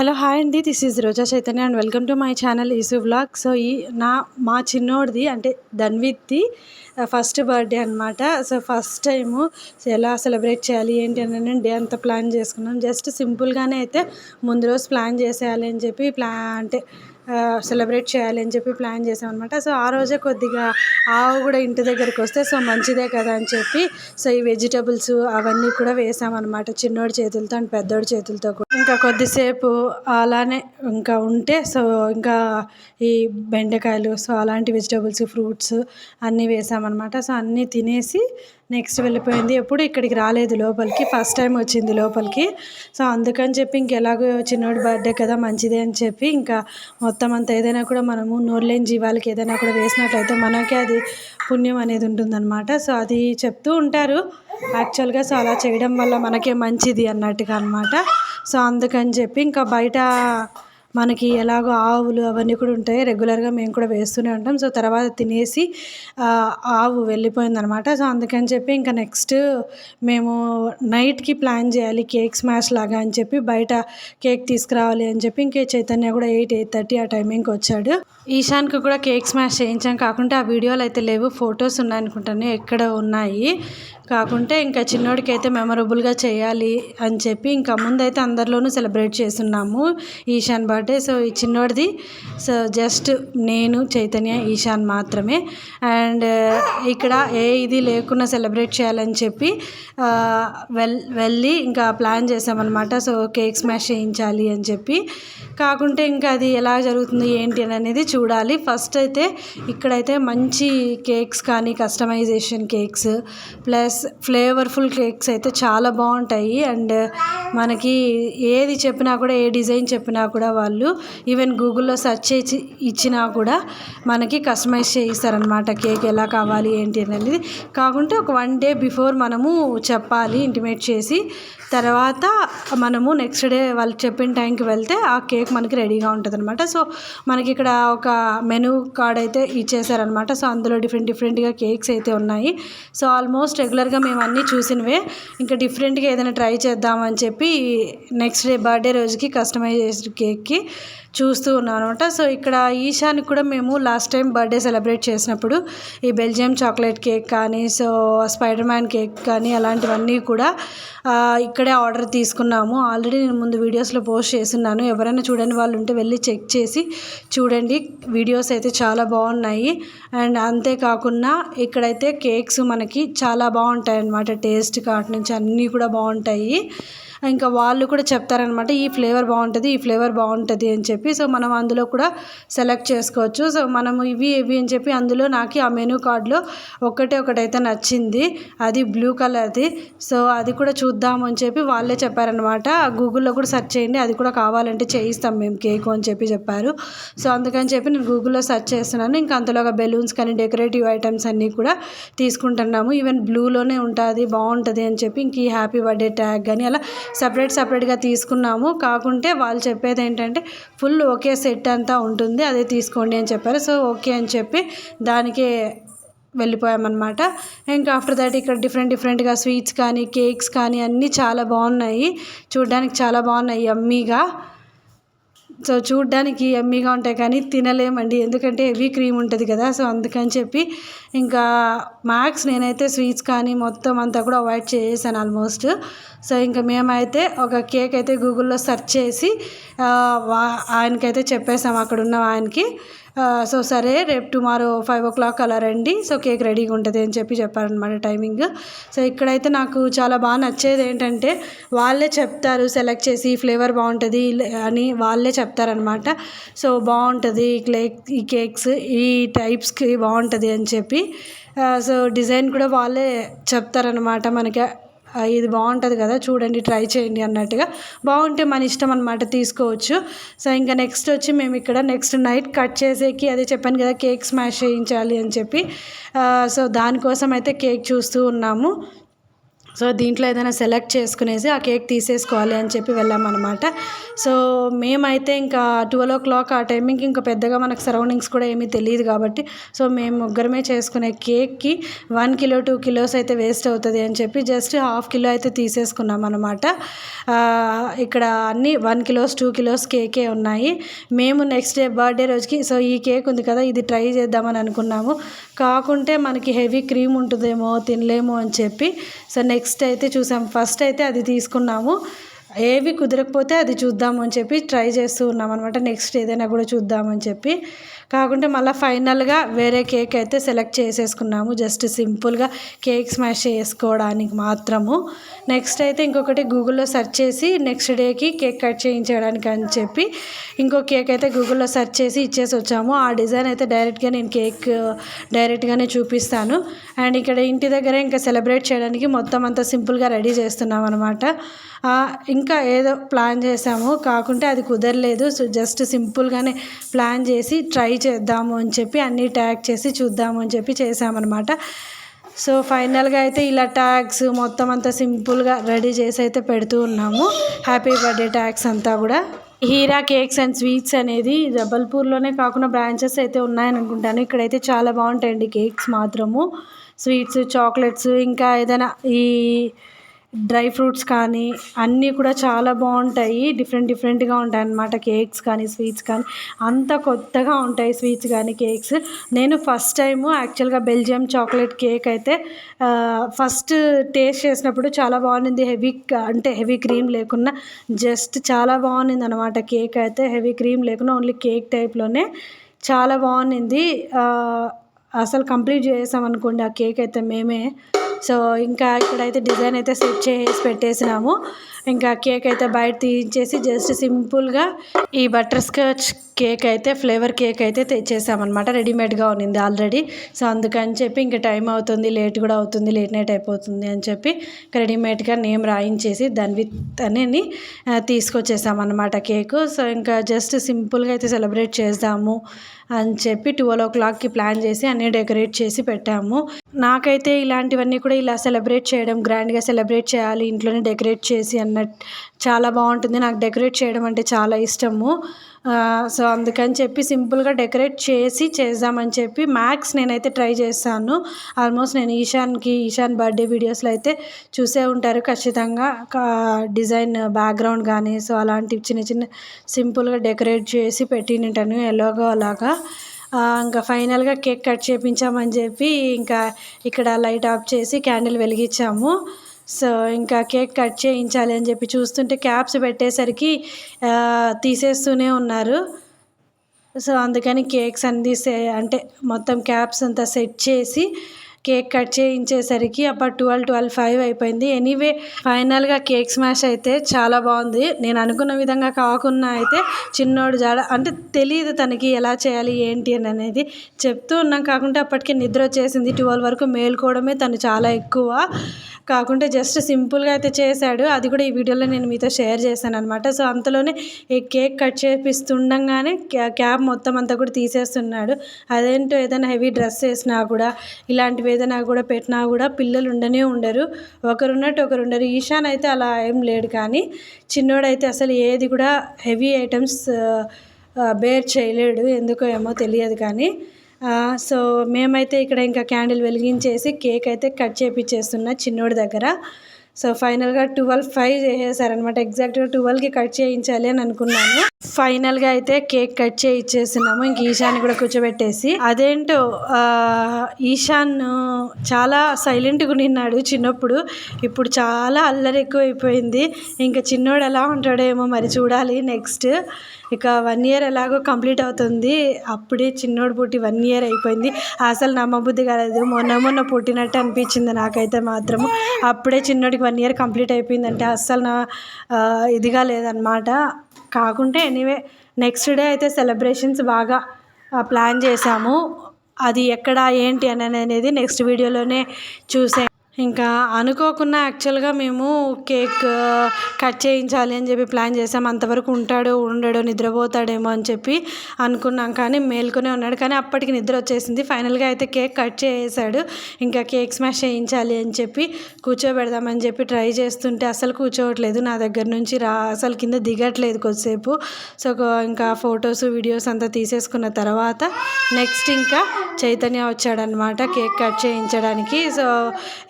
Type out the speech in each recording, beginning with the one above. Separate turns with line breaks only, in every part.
Hello hi అండి. This is Roja Chaitanya and welcome to my channel ఈసు vlog so ఈ నా మా చిన్నోడిది అంటే ధన్విత్ది ఫస్ట్ బర్త్డే అనమాట సో ఫస్ట్ టైము ఎలా సెలబ్రేట్ చేయాలి ఏంటి అని డే అంతా ప్లాన్ చేసుకున్నాం. జస్ట్ సింపుల్గానే అయితే ముందు రోజు ప్లాన్ చేసేయాలి అని చెప్పి ప్లా అంటే సెలబ్రేట్ చేయాలి అని చెప్పి ప్లాన్ చేసాం అనమాట సో ఆ రోజే కొద్దిగా ఆవు కూడా ఇంటి దగ్గరికి వస్తే సో మంచిదే కదా అని చెప్పి సో ఈ వెజిటబుల్స్ అవన్నీ కూడా వేసామన్నమాట చిన్నోడి చేతులతో అండ్ పెద్దోడి చేతులతో కూడా. ఇంకా కొద్దిసేపు అలానే ఇంకా ఉంటే సో ఇంకా ఈ బెండకాయలు సో అలాంటి వెజిటబుల్స్ ఫ్రూట్స్ అన్నీ వేసామన్నమాట. సో అన్నీ తినేసి నెక్స్ట్ వెళ్ళిపోయింది. ఎప్పుడు ఇక్కడికి రాలేదు లోపలికి. ఫస్ట్ టైం వచ్చింది లోపలికి. సో అందుకని చెప్పి ఇంకెలాగో చిన్నోడి బర్త్డే కదా మంచిదే అని చెప్పి ఇంకా మొత్తం అంతా ఏదైనా కూడా మనము నోరులేని జీవాలకి ఏదైనా కూడా వేసినట్లయితే మనకే అది పుణ్యం అనేది ఉంటుందన్నమాట. సో అది చెప్తూ ఉంటారు. యాక్చువల్గా సో అలా చేయడం వల్ల మనకే మంచిది అన్నట్టుగా అనమాట సో అందుకని చెప్పి ఇంకా బయట మనకి ఎలాగో ఆవులు అవన్నీ కూడా ఉంటాయి. రెగ్యులర్గా మేము కూడా వేస్తూనే ఉంటాం. సో తర్వాత తినేసి ఆవు వెళ్ళిపోయిందనమాట. సో అందుకని చెప్పి ఇంకా నెక్స్ట్ మేము నైట్కి ప్లాన్ చేయాలి. కేక్ స్మాష్ లాగా అని చెప్పి బయట కేక్ తీసుకురావాలి అని చెప్పి ఇంకే చైతన్య కూడా ఎయిట్ ఎయిట్ థర్టీ ఆ టైమింగ్కి వచ్చాడు. ఈశాన్కి కూడా కేక్ స్మాష్ చేయించాం. కాకుంటే ఆ వీడియోలు అయితే లేవు. ఫొటోస్ ఉన్నాయనుకుంటాను ఎక్కడ ఉన్నాయి? కాకుంటే ఇంకా చిన్నోడికి అయితే మెమరబుల్గా చేయాలి అని చెప్పి ఇంకా ముందైతే అందరిలోనూ సెలబ్రేట్ చేస్తున్నాము. ఈశాన్ బర్త్డే సో ఈ చిన్నోడిది. సో జస్ట్ నేను చైతన్య ఈశాన్ మాత్రమే. అండ్ ఇక్కడ ఏ ఇది లేకుండా సెలబ్రేట్ చేయాలని చెప్పి వెల్ వెళ్ళి ఇంకా ప్లాన్ చేసామన్నమాట. సో కేక్ స్మాష్ చేయించాలి అని చెప్పి. కాకుంటే ఇంకా అది ఎలా జరుగుతుంది ఏంటి అని అనేది చూడాలి. ఫస్ట్ అయితే ఇక్కడైతే మంచి కేక్స్ కానీ customisation cakes plus flavourful cakes అయితే చాలా బాగుంటాయి. అండ్ మనకి ఏది చెప్పినా కూడా ఏ డిజైన్ చెప్పినా కూడా వాళ్ళు ఈవెన్ గూగుల్లో సెర్చ్ చేసి ఇచ్చినా కూడా మనకి కస్టమైజ్ చేయిస్తారనమాట కేక్ ఎలా కావాలి ఏంటి అనేది. కాకుంటే ఒక వన్ డే బిఫోర్ మనము చెప్పాలి ఇంటిమేట్ చేసి తర్వాత మనము నెక్స్ట్ డే వాళ్ళు చెప్పిన టైంకి వెళ్తే ఆ కేక్ మనకి రెడీగా ఉంటుంది అనమాట సో మనకి ఇక్కడ ఒక మెనూ కార్డ్ అయితే ఇచ్చేసారనమాట సో అందులో డిఫరెంట్ డిఫరెంట్గా కేక్స్ అయితే ఉన్నాయి. సో ఆల్మోస్ట్ రెగ్యులర్గా మేము అన్నీ చూసినవే. ఇంకా డిఫరెంట్గా ఏదైనా ట్రై చేద్దామని చెప్పి నెక్స్ట్ డే బర్త్డే రోజుకి కస్టమైజ్డ్ కేక్కి చూస్తూ ఉన్నాం అనమాట సో ఇక్కడ ఈశాన్కి కూడా మేము లాస్ట్ టైం బర్త్డే సెలబ్రేట్ చేసినప్పుడు ఈ బెల్జియం చాక్లెట్ కేక్ కానీ సో స్పైడర్ మ్యాన్ కేక్ కానీ అలాంటివన్నీ కూడా ఇక్కడే ఆర్డర్ తీసుకున్నాము. ఆల్రెడీ నేను ముందు వీడియోస్లో పోస్ట్ చేస్తున్నాను. ఎవరైనా చూడని వాళ్ళు ఉంటే వెళ్ళి చెక్ చేసి చూడండి. వీడియోస్ అయితే చాలా బాగున్నాయి. అండ్ అంతేకాకుండా ఇక్కడైతే కేక్స్ మనకి చాలా బాగుంటాయి అన్నమాట టేస్ట్ కాటి నుంచి అన్నీ కూడా బాగుంటాయి. ఇంకా వాళ్ళు కూడా చెప్తారనమాట ఈ ఫ్లేవర్ బాగుంటుంది ఈ ఫ్లేవర్ బాగుంటుంది అని చెప్పి. సో మనం అందులో కూడా సెలెక్ట్ చేసుకోవచ్చు. సో మనము ఇవి ఇవి అని చెప్పి అందులో నాకు ఆ మెనూ కార్డ్లో ఒకటే ఒకటైతే నచ్చింది. అది బ్లూ కలర్ది. సో అది కూడా చూద్దాము అని చెప్పి వాళ్ళే చెప్పారనమాట. గూగుల్లో కూడా సెర్చ్ చేయండి అది కూడా కావాలంటే చేయిస్తాం మేము కేక్ అని చెప్పి చెప్పారు. సో అందుకని చెప్పి నేను గూగుల్లో సెర్చ్ చేస్తున్నాను. ఇంకా అంతలోగా బెలూన్స్ కానీ డెకరేటివ్ ఐటమ్స్ అన్నీ కూడా తీసుకుంటున్నాము. ఈవెన్ బ్లూలోనే ఉంటుంది బాగుంటుంది అని చెప్పి ఇంక ఈ హ్యాపీ బర్త్డే ట్యాగ్ కానీ అలా సపరేట్ సపరేట్గా తీసుకున్నాము. కాకుంటే వాళ్ళు చెప్పేది ఏంటంటే ఫుల్ ఒకే సెట్ అంతా ఉంటుంది అదే తీసుకోండి అని చెప్పారు. సో ఓకే అని చెప్పి దానికే వెళ్ళిపోయామన్నమాట. ఇంకా ఆఫ్టర్ దాట్ ఇక్కడ డిఫరెంట్ డిఫరెంట్గా స్వీట్స్ కానీ కేక్స్ కానీ అన్నీ చాలా బాగున్నాయి. చూడడానికి చాలా బాగున్నాయి యమ్మీగా. సో చూడ్డానికి ఎమ్మీగా ఉంటాయి కానీ తినలేమండి. ఎందుకంటే హెవీ క్రీమ్ ఉంటుంది కదా సో అందుకని చెప్పి ఇంకా మ్యాక్స్ నేనైతే స్వీట్స్ కానీ మొత్తం అంతా కూడా అవాయిడ్ చేసాను ఆల్మోస్ట్ సో ఇంకా మేమైతే ఒక కేక్ అయితే గూగుల్లో సెర్చ్ చేసి ఆయనకైతే చెప్పేసాం అక్కడ ఉన్న ఆయనకి. సో సరే రేపు టుమారో ఫైవ్ ఓ క్లాక్ అలా రండి. సో కేక్ రెడీగా ఉంటుంది అని చెప్పి చెప్పారనమాట టైమింగ్. సో ఇక్కడైతే నాకు చాలా బాగా నచ్చేది ఏంటంటే వాళ్ళే చెప్తారు సెలెక్ట్ చేసి ఫ్లేవర్ బాగుంటుంది అని వాళ్ళే చెప్తారనమాట సో బాగుంటుంది ఈ కేక్స్ ఈ టైప్స్కి బాగుంటుంది అని చెప్పి. సో డిజైన్ కూడా వాళ్ళే చెప్తారనమాట మనకి ఇది బాగుంటుంది కదా చూడండి ట్రై చేయండి అన్నట్టుగా. బాగుంటే మన ఇష్టం అనమాట తీసుకోవచ్చు. సో ఇంకా నెక్స్ట్ వచ్చి మేము ఇక్కడ నెక్స్ట్ నైట్ కట్ చేసేకి అదే చెప్పాను కదా కేక్ స్మాష్ చేయించాలి అని చెప్పి. సో దానికోసం అయితే కేక్ చూస్తూ ఉన్నాము. సో దీంట్లో ఏదైనా సెలెక్ట్ చేసుకునేసి ఆ కేక్ తీసేసుకోవాలి అని చెప్పి వెళ్ళామన్నమాట. సో మేమైతే ఇంకా ట్వెల్వ్ ఓ క్లాక్ ఆ టైమింగ్కి ఇంకా పెద్దగా మనకు సరౌండింగ్స్ కూడా ఏమీ తెలియదు కాబట్టి సో మేము ముగ్గురమే చేసుకునే కేక్కి వన్ కిలో టూ కిలోస్ అయితే వేస్ట్ అవుతుంది అని చెప్పి జస్ట్ హాఫ్ కిలో అయితే తీసేసుకున్నాం అనమాట ఇక్కడ అన్నీ వన్ కిలోస్ టూ కిలోస్ కేకే ఉన్నాయి. మేము నెక్స్ట్ డే బర్త్డే రోజుకి సో ఈ కేక్ ఉంది కదా ఇది ట్రై చేద్దామని అనుకున్నాము. కాకుంటే మనకి హెవీ క్రీమ్ ఉంటుందేమో తినలేము అని చెప్పి సో నెక్స్ట్ అయితే చూసాం. ఫస్ట్ అయితే అది తీసుకున్నాము. ఏవి కుదరకపోతే అది చూద్దామని చెప్పి ట్రై చేస్తూ ఉన్నాం అనమాట నెక్స్ట్ ఏదైనా కూడా చూద్దామని చెప్పి. కాకుంటే మళ్ళీ ఫైనల్గా వేరే కేక్ అయితే సెలెక్ట్ చేసేసుకున్నాము. జస్ట్ సింపుల్గా కేక్ స్మాష్ చేసుకోవడానికి మాత్రము. నెక్స్ట్ అయితే ఇంకొకటి గూగుల్లో సెర్చ్ చేసి నెక్స్ట్ డేకి కేక్ కట్ చేయించడానికి అని చెప్పి ఇంకో కేక్ అయితే గూగుల్లో సెర్చ్ చేసి ఇచ్చేసి వచ్చాము. ఆ డిజైన్ అయితే డైరెక్ట్గా నేను కేక్ డైరెక్ట్గానే చూపిస్తాను. అండ్ ఇక్కడ ఇంటి దగ్గర ఇంకా సెలబ్రేట్ చేయడానికి మొత్తం అంతా సింపుల్గా రెడీ చేస్తున్నాం అనమాట ఇంకా ఏదో ప్లాన్ చేసాము. కాకుంటే అది కుదరలేదు. సో జస్ట్ సింపుల్గానే ప్లాన్ చేసి ట్రై చేద్దాము అని చెప్పి అన్నీ ట్యాగ్ చేసి చూద్దాము అని చెప్పి చేసామన్నమాట సో ఫైనల్గా అయితే ఇలా ట్యాగ్స్ మొత్తం అంతా సింపుల్గా రెడీ చేసి అయితే పెడుతూ ఉన్నాము. హ్యాపీ బర్త్డే ట్యాగ్స్ అంతా కూడా. హీరా కేక్స్ అండ్ స్వీట్స్ అనేది జబల్పూర్లోనే కాకుండా బ్రాంచెస్ అయితే ఉన్నాయని అనుకుంటాను. ఇక్కడైతే చాలా బాగుంటాయండి కేక్స్ మాత్రము. స్వీట్స్ చాక్లెట్స్ ఇంకా ఏదైనా ఈ డ్రై ఫ్రూట్స్ కానీ అన్నీ కూడా చాలా బాగుంటాయి. డిఫరెంట్ డిఫరెంట్గా ఉంటాయి అన్నమాట. కేక్స్ కానీ స్వీట్స్ కానీ అంత కొత్తగా ఉంటాయి స్వీట్స్ కానీ కేక్స్. నేను ఫస్ట్ టైము యాక్చువల్గా బెల్జియం చాక్లెట్ కేక్ అయితే ఫస్ట్ టేస్ట్ చేసినప్పుడు చాలా బాగుంది హెవీ అంటే హెవీ క్రీమ్ లేకుండా జస్ట్ చాలా బాగుంది అనమాట కేక్ అయితే. హెవీ క్రీమ్ లేకుండా ఓన్లీ కేక్ టైప్లోనే చాలా బాగుంది అసలు కంప్లీట్ చేసాం అనుకోండి ఆ కేక్ అయితే మేమే. సో ఇంకా ఇక్కడైతే డిజైన్ అయితే సెట్ చేసి పెట్టేసినాము. ఇంకా కేక్ అయితే బయట తీయించేసి జస్ట్ సింపుల్గా ఈ బటర్ స్కాచ్ కేక్ అయితే ఫ్లేవర్ కేక్ అయితే తెచ్చేసామన్నమాట. రెడీమేడ్గా ఉన్నింది ఆల్రెడీ. సో అందుకని చెప్పి ఇంకా టైం అవుతుంది లేట్ కూడా అవుతుంది లేట్ నైట్ అయిపోతుంది అని చెప్పి రెడీమేడ్గా నేమ్ రాయించేసి దాని విత్ అనేది తీసుకొచ్చేసామన్నమాట కేకు. సో ఇంకా జస్ట్ సింపుల్గా అయితే సెలబ్రేట్ చేద్దాము. అని చెప్పి ట్వెల్వ్ ఓ క్లాక్కి ప్లాన్ చేసి అన్నీ డెకరేట్ చేసి పెట్టాము. నాకైతే ఇలాంటివన్నీ కూడా ఇలా సెలబ్రేట్ చేయడం గ్రాండ్గా సెలబ్రేట్ చేయాలి ఇంట్లోనే డెకరేట్ చేసి అన్నట్టు చాలా బాగుంటుంది. నాకు డెకరేట్ చేయడం అంటే చాలా ఇష్టము. సో అందుకని చెప్పి సింపుల్గా డెకరేట్ చేసి చేద్దామని చెప్పి మ్యాక్స్ నేనైతే ట్రై చేస్తాను. ఆల్మోస్ట్ నేను ఈశాన్కి ఈశాన్ బర్త్డే వీడియోస్లో అయితే చూసే ఉంటారు ఖచ్చితంగా. డిజైన్ బ్యాక్గ్రౌండ్ కానీ సో అలాంటివి చిన్న చిన్న సింపుల్గా డెకరేట్ చేసి పెట్టినట్టాను ఎలాగో అలాగా. ఇంకా ఫైనల్గా కేక్ కట్ చేపించామని చెప్పి ఇంకా ఇక్కడ లైట్ ఆఫ్ చేసి క్యాండిల్ వెలిగించాము. సో ఇంకా కేక్ కట్ చేయించాలి అని చెప్పి చూస్తుంటే క్యాప్స్ పెట్టేసరికి తీసేస్తూనే ఉన్నారు. సో అందుకని కేక్స్ అన్ని అంటే మొత్తం క్యాప్స్ అంతా సెట్ చేసి కేక్ కట్ చేయించేసరికి అప్పుడు ట్వెల్వ్ ట్వెల్వ్ ఫైవ్ అయిపోయింది. ఎనీవే ఫైనల్గా కేక్ స్మాష్ అయితే చాలా బాగుంది. నేను అనుకున్న విధంగా కాకుండా అయితే చిన్నోడు జాడ అంటే తెలియదు తనకి ఎలా చేయాలి ఏంటి అని అనేది. చెప్తూ ఉన్నాం. కాకుండా అప్పటికే నిద్ర వచ్చేసింది. ట్వెల్వ్ వరకు మేల్కోవడమే తను చాలా ఎక్కువ. కాకుంటే జస్ట్ సింపుల్గా అయితే చేశాడు. అది కూడా ఈ వీడియోలో నేను మీతో షేర్ చేశాను అనమాట సో అంతలోనే ఈ కేక్ కట్ చేపిస్తుండగానే క్యాప్ మొత్తం అంతా కూడా తీసేస్తున్నాడు. అదేంటో ఏదైనా హెవీ డ్రెస్ వేసినా కూడా ఇలాంటివి ఏదైనా కూడా పెట్టినా కూడా పిల్లలు ఉండనే ఉండరు. ఒకరున్నట్టు ఒకరు ఉండరు. ఈశాన్ అయితే అలా ఏం లేడు కానీ చిన్నోడైతే అసలు ఏది కూడా హెవీ ఐటమ్స్ బేర్ చేయలేడు. ఎందుకో ఏమో తెలియదు కానీ సో మేమైతే ఇక్కడ ఇంకా క్యాండిల్ వెలిగించేసి కేక్ అయితే కట్ చేపించేస్తున్నా చిన్నోడి దగ్గర. సో ఫైనల్గా ట్వెల్వ్ ఫైవ్ చేసేసారనమాట ఎగ్జాక్ట్గా ట్వెల్వ్కి కట్ చేయించాలి అని అనుకున్నాను. ఫైనల్గా అయితే కేక్ కట్ చేయించేసినాము ఇంక ఈశాన్ కూడా కూర్చోబెట్టేసి. అదేంటో ఈశాన్ చాలా సైలెంట్గా నిన్నాడు చిన్నప్పుడు. ఇప్పుడు చాలా అల్లరి ఎక్కువైపోయింది. ఇంకా చిన్నోడు ఎలా ఉంటాడేమో మరి చూడాలి నెక్స్ట్. ఇక వన్ ఇయర్ ఎలాగో కంప్లీట్ అవుతుంది. అప్పుడే చిన్నోడు పుట్టి వన్ ఇయర్ అయిపోయింది. అసలు నమ్మబుద్ధి కాలేదు. మొన్న మొన్న పుట్టినట్టు అనిపించింది నాకైతే మాత్రము. అప్పుడే చిన్నోడికి వన్ ఇయర్ కంప్లీట్ అయిపోయిందంటే అస్సలు నా ఇదిగా లేదనమాట కాకుంటే ఎనీవే నెక్స్ట్ డే అయితే సెలబ్రేషన్స్ బాగా ప్లాన్ చేసాము అది ఎక్కడ ఏంటి అని అనేది నెక్స్ట్ వీడియోలోనే చూసే ఇంకా అనుకోకుండా యాక్చువల్గా మేము కేక్ కట్ చేయించాలి అని చెప్పి ప్లాన్ చేసాం అంతవరకు ఉంటాడో ఉండడో నిద్రపోతాడేమో అని చెప్పి అనుకున్నాం కానీ మేల్కొనే ఉన్నాడు. కానీ అప్పటికి నిద్ర వచ్చేసింది. ఫైనల్గా అయితే కేక్ కట్ చేసాడు ఇంకా కేక్ స్మాష్ చేయించాలి అని చెప్పి కూర్చోబెడదామని చెప్పి ట్రై చేస్తుంటే అసలు కూర్చోవట్లేదు. నా దగ్గర నుంచి రా అసలు కింద దిగట్లేదు కొద్దిసేపు. సో ఇంకా ఫొటోస్ వీడియోస్ అంతా తీసేసుకున్న తర్వాత నెక్స్ట్ ఇంకా చైతన్య వచ్చాడనమాట కేక్ కట్ చేయించడానికి. సో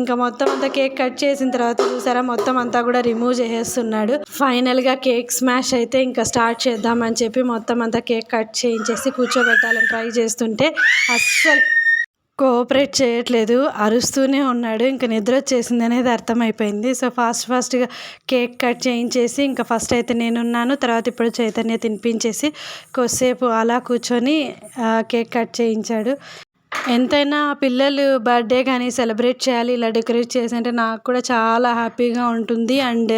ఇంకా ఇంకా మొత్తం అంతా కేక్ కట్ చేసిన తర్వాత చూసారా మొత్తం అంతా కూడా రిమూవ్ చేసేస్తున్నాడు. ఫైనల్గా కేక్ స్మాష్ అయితే ఇంకా స్టార్ట్ చేద్దామని చెప్పి మొత్తం అంతా కేక్ కట్ చేయించేసి కూర్చోబెట్టాలని ట్రై చేస్తుంటే అస్సలు కోఆపరేట్ చేయట్లేదు. అరుస్తూనే ఉన్నాడు. ఇంకా నిద్ర వచ్చేసింది అనేది అర్థమైపోయింది. సో ఫాస్ట్ ఫాస్ట్గా కేక్ కట్ చేయించేసి ఇంకా ఫస్ట్ అయితే నేనున్నాను. తర్వాత ఇప్పుడు చైతన్య తినిపించేసి కొద్దిసేపు అలా కూర్చొని కేక్ కట్ చేయించాడు. ఎంతైనా పిల్లలు బర్త్డే కానీ సెలబ్రేట్ చేయాలి ఇలా డెకరేట్ చేసి అంటే నాకు కూడా చాలా హ్యాపీగా ఉంటుంది. అండ్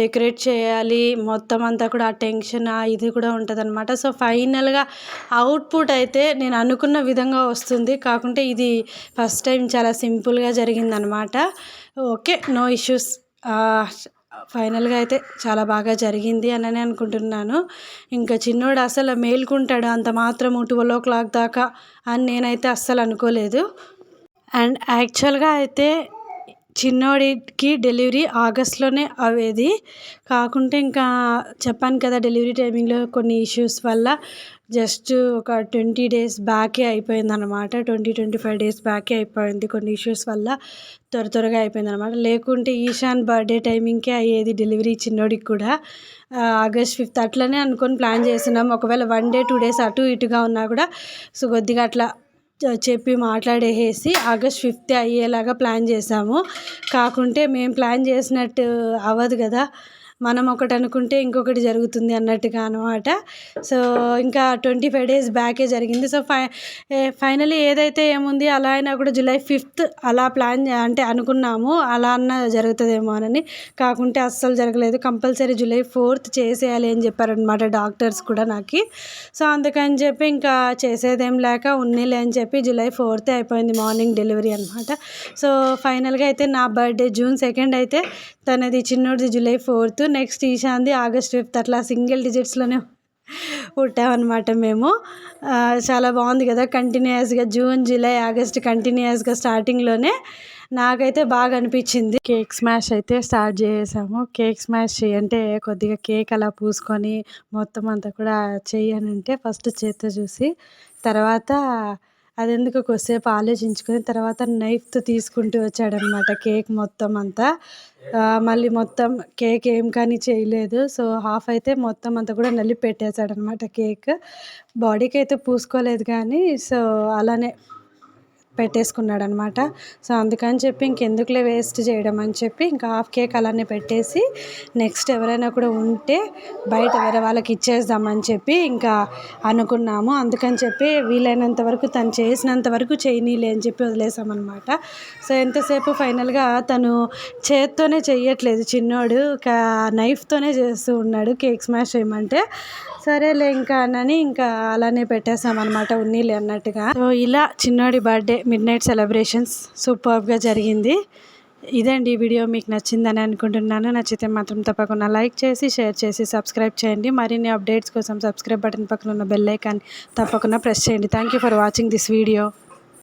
డెకరేట్ చేయాలి. మొత్తం అంతా కూడా ఆ టెన్షన్ ఇది కూడా ఉంటుంది అనమాట సో ఫైనల్గా అవుట్పుట్ అయితే నేను అనుకున్న విధంగా వస్తుంది. కాకుంటే ఇది ఫస్ట్ టైం చాలా సింపుల్గా జరిగిందనమాట ఓకే నో ఇష్యూస్. ఫైనల్గా అయితే చాలా బాగా జరిగింది అని అనుకుంటున్నాను. ఇంకా చిన్నోడు అసలు మేల్కుంటాడు అంత మాత్రం ట్వెల్వ్ ఓ క్లాక్ దాకా అని నేనైతే అస్సలు అనుకోలేదు. అండ్ యాక్చువల్గా అయితే చిన్నోడికి డెలివరీ ఆగస్ట్లోనే అవేది కాకుంటే ఇంకా చెప్పాను కదా డెలివరీ టైమింగ్లో కొన్ని ఇష్యూస్ వల్ల జస్ట్ ఒక ట్వంటీ డేస్ బ్యాకే అయిపోయింది అనమాట ట్వంటీ ట్వంటీ ఫైవ్ డేస్ బ్యాకే అయిపోయింది కొన్ని ఇష్యూస్ వల్ల త్వర త్వరగా అయిపోయింది అనమాట లేకుంటే ఈశాన్ బర్త్డే టైమింగ్కే అయ్యేది డెలివరీ చిన్నోడికి కూడా. ఆగస్ట్ ఫిఫ్త్ అట్లనే అనుకొని ప్లాన్ చేసినాం ఒకవేళ వన్ డే టూ డేస్ అటు ఇటుగా ఉన్నా కూడా సో కొద్దిగా అట్లా చెప్పి మాట్లాడేసి ఆగస్ట్ ఫిఫ్త్ అయ్యేలాగా ప్లాన్ చేసాము. కాకుంటే మేము ప్లాన్ చేసినట్టు అవ్వదు కదా. మనం ఒకటి అనుకుంటే ఇంకొకటి జరుగుతుంది అన్నట్టుగా అనమాట సో ఇంకా ట్వంటీ ఫైవ్ డేస్ బ్యాకే జరిగింది. సో ఫై ఫైనలీ ఏదైతే ఏముంది అలా అయినా కూడా జూలై ఫిఫ్త్ అలా ప్లాన్ అంటే అనుకున్నాము. అలా అన్న జరుగుతుందేమో అని కాకుంటే అస్సలు జరగలేదు. కంపల్సరీ జూలై ఫోర్త్ చేసేయాలి అని చెప్పారనమాట డాక్టర్స్ కూడా నాకు. సో అందుకని చెప్పి ఇంకా చేసేదేం లేక ఉన్నీలే అని చెప్పి జూలై ఫోర్త్ అయిపోయింది మార్నింగ్ డెలివరీ అనమాట సో ఫైనల్గా అయితే నా బర్త్డే జూన్ సెకండ్ అయితే తనది చిన్నోడిది జూలై ఫోర్త్ నెక్స్ట్ ఈశాంది ఆగస్ట్ ఫిఫ్త్. అట్లా సింగిల్ డిజిట్స్లోనే పుట్టామన్నమాట మేము. చాలా బాగుంది కదా కంటిన్యూస్గా జూన్ జూలై ఆగస్ట్ కంటిన్యూస్గా స్టార్టింగ్లోనే నాకైతే బాగా అనిపించింది. కేక్ స్మాష్ అయితే స్టార్ట్ చేసాము. కేక్ స్మాష్ అంటే కొద్దిగా కేక్ అలా పూసుకొని మొత్తం అంతా కూడా చేయనంటే ఫస్ట్ చేత చూసి తర్వాత అది ఎందుకు కొద్దిసేపు ఆలోచించుకొని తర్వాత నైఫ్తో తీసుకుంటూ వచ్చాడనమాట కేక్ మొత్తం అంతా. మళ్ళీ మొత్తం కేక్ ఏం కానీ చేయలేదు. సో హాఫ్ అయితే మొత్తం అంతా కూడా నలిపి పెట్టేశాడనమాట కేక్. బాడీకి అయితే పూసుకోలేదు కానీ సో అలానే పెట్టేసుకున్నాడు అనమాట సో అందుకని చెప్పి ఇంకెందుకులే వేస్ట్ చేయడం అని చెప్పి ఇంకా హాఫ్ కేక్ అలానే పెట్టేసి నెక్స్ట్ ఎవరైనా కూడా ఉంటే బయట వేరే వాళ్ళకి ఇచ్చేద్దామని చెప్పి ఇంకా అనుకున్నాము. అందుకని చెప్పి వీలైనంత వరకు తను చేసినంత వరకు చేయనీలే అని చెప్పి వదిలేసామన్నమాట సో ఎంతసేపు ఫైనల్గా తను చేత్తోనే చెయ్యట్లేదు. చిన్నోడు నైఫ్తోనే చేస్తూ ఉన్నాడు కేక్ స్మాష్ చేయమంటే. సరేలే ఇంకా అని ఇంకా అలానే పెట్టేసామన్నమాట ఉన్నీలే అన్నట్టుగా. సో ఇలా చిన్నోడి బర్త్డే మిడ్ నైట్ సెలబ్రేషన్స్ సూపర్గా జరిగింది. ఇదండి ఈ వీడియో మీకు నచ్చిందని అనుకుంటున్నాను. నచ్చితే మాత్రం తప్పకుండా లైక్ చేసి షేర్ చేసి సబ్స్క్రైబ్ చేయండి. మరిన్ని అప్డేట్స్ కోసం సబ్స్క్రైబ్ బటన్ పక్కన ఉన్న బెల్ ఐకాన్ తప్పకుండా ప్రెస్ చేయండి. Thank you for watching this video